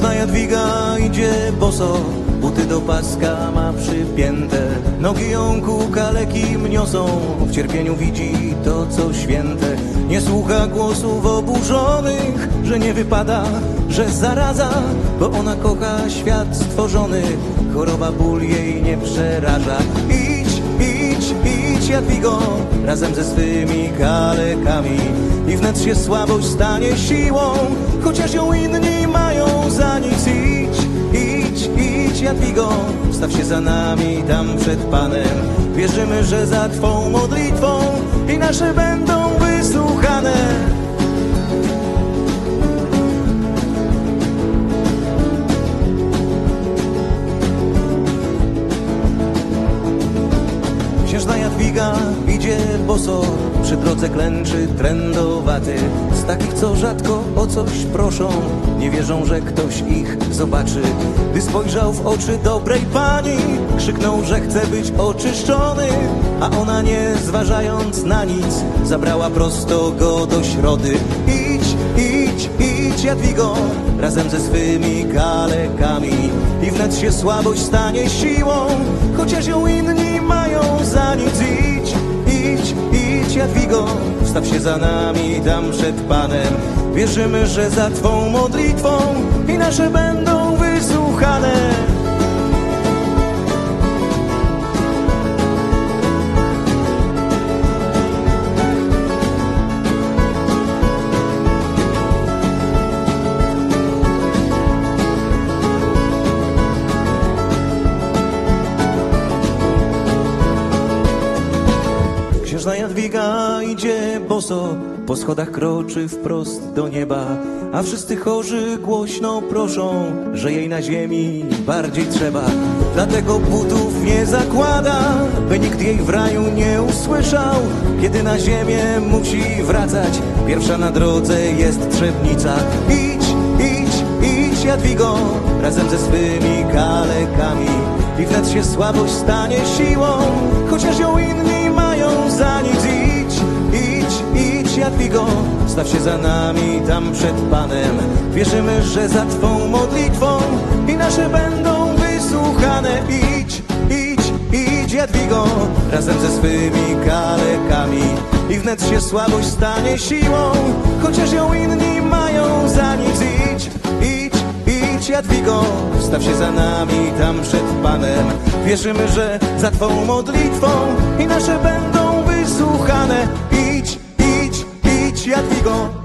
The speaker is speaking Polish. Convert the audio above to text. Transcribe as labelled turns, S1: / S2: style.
S1: Jadwiga idzie boso, buty do paska ma przypięte. Nogi ją ku kalekim niosą, w cierpieniu widzi to co święte. Nie słucha głosów oburzonych, że nie wypada, że zaraza, bo ona kocha świat stworzony. Choroba ból jej nie przeraża. Idź, idź, idź Jadwigo, razem ze swymi kalekami. I wnet się słabość stanie siłą, chociaż ją inni Jadwigo, staw się za nami tam przed Panem. Wierzymy, że za Twą modlitwą i nasze będą wysłuchane. Księżna Jadwiga idzie boso, przy drodze klęczy trędowaty. Z takich, co rzadko o coś proszą, nie wierzą, że ktoś ich zobaczy. Gdy spojrzał w oczy dobrej pani, krzyknął, że chce być oczyszczony. A ona nie zważając na nic, zabrała prosto go do środy. Idź, idź, idź Jadwigo, razem ze swymi kalekami. I wnet się słabość stanie siłą, chociaż ją inni Jadwigo, wstaw się za nami tam przed Panem. Wierzymy, że za Twą modlitwą i nasze będą Księżna Jadwiga idzie boso, po schodach kroczy wprost do nieba, a wszyscy chorzy głośno proszą, że jej na ziemi bardziej trzeba. Dlatego butów nie zakłada, by nikt jej w raju nie usłyszał, kiedy na ziemię musi wracać. Pierwsza na drodze jest trzebnica. Idź, idź, idź Jadwigo, razem ze swymi kalekami. I wnet się słabość stanie siłą, chociaż ją inni staw się za nami tam przed Panem. Wierzymy, że za Twą modlitwą i nasze będą wysłuchane. Idź, idź, idź Jadwigo, razem ze swymi kalekami. I wnet się słabość stanie siłą, chociaż ją inni mają za nic. Idź, idź, idź Jadwigo, staw się za nami tam przed Panem. Wierzymy, że za Twą modlitwą i nasze będą wysłuchane. Idź, idź, idź Jadwigo,